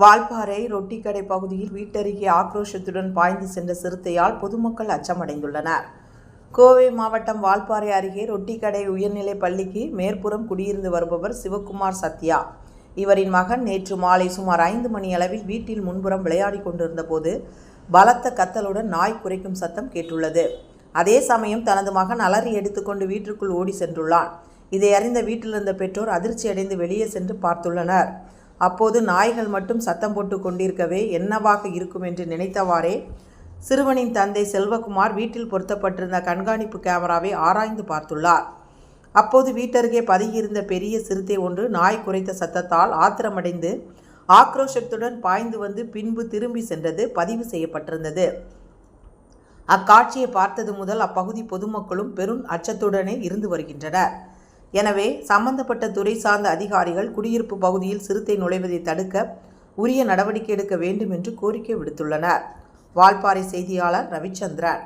வால்பாறை ரொட்டிக்கடை பகுதியில் வீட்டருகே ஆக்ரோஷத்துடன் பாய்ந்து சென்ற சிறுத்தையால் பொதுமக்கள் அச்சமடைந்துள்ளனர். கோவை மாவட்டம் வால்பாறை அருகே ரொட்டிக்கடை உயர்நிலைப் பள்ளிக்கு மேற்புறம் குடியிருந்து வருபவர் சிவக்குமார் சத்யா. இவரின் மகன் நேற்று மாலை சுமார் ஐந்து மணி அளவில் வீட்டில் முன்புறம் விளையாடிக் கொண்டிருந்த போது பலத்த கத்தலுடன் நாய் குறைக்கும் சத்தம் கேட்டுள்ளது. அதே சமயம் தனது மகன் அலறி எடுத்துக்கொண்டு வீட்டிற்குள் ஓடி சென்றுள்ளான். இதை அறிந்த வீட்டில் இருந்த பெற்றோர் அதிர்ச்சியடைந்து வெளியே சென்று பார்த்துள்ளனர். அப்போது நாய்கள் மட்டும் சத்தம் போட்டு கொண்டிருக்கவே என்னவாக இருக்கும் என்று நினைத்தவாறே சிறுவனின் தந்தை செல்வகுமார் வீட்டில் பொருத்தப்பட்டிருந்த கண்காணிப்பு கேமராவை ஆராய்ந்து பார்த்துள்ளார். அப்போது வீட்டருகே பதுகியிருந்த பெரிய சிறுத்தை ஒன்று நாய் குறைத்த சத்தத்தால் ஆத்திரமடைந்து ஆக்ரோஷத்துடன் பாய்ந்து வந்து பின்பு திரும்பி சென்றது பதிவு செய்யப்பட்டிருந்தது. அக்காட்சியை பார்த்தது முதல் அப்பகுதி பொதுமக்களும் பெரும் அச்சத்துடனே இருந்து வருகின்றனர். எனவே சம்பந்தப்பட்ட துறை சார்ந்த அதிகாரிகள் குடியிருப்பு பகுதியில் சிறுத்தை நுழைவதை தடுக்க உரிய நடவடிக்கை எடுக்க வேண்டும் என்று கோரிக்கை விடுத்துள்ளனர். வால்பாறை செய்தியாளர் ரவிச்சந்திரன்.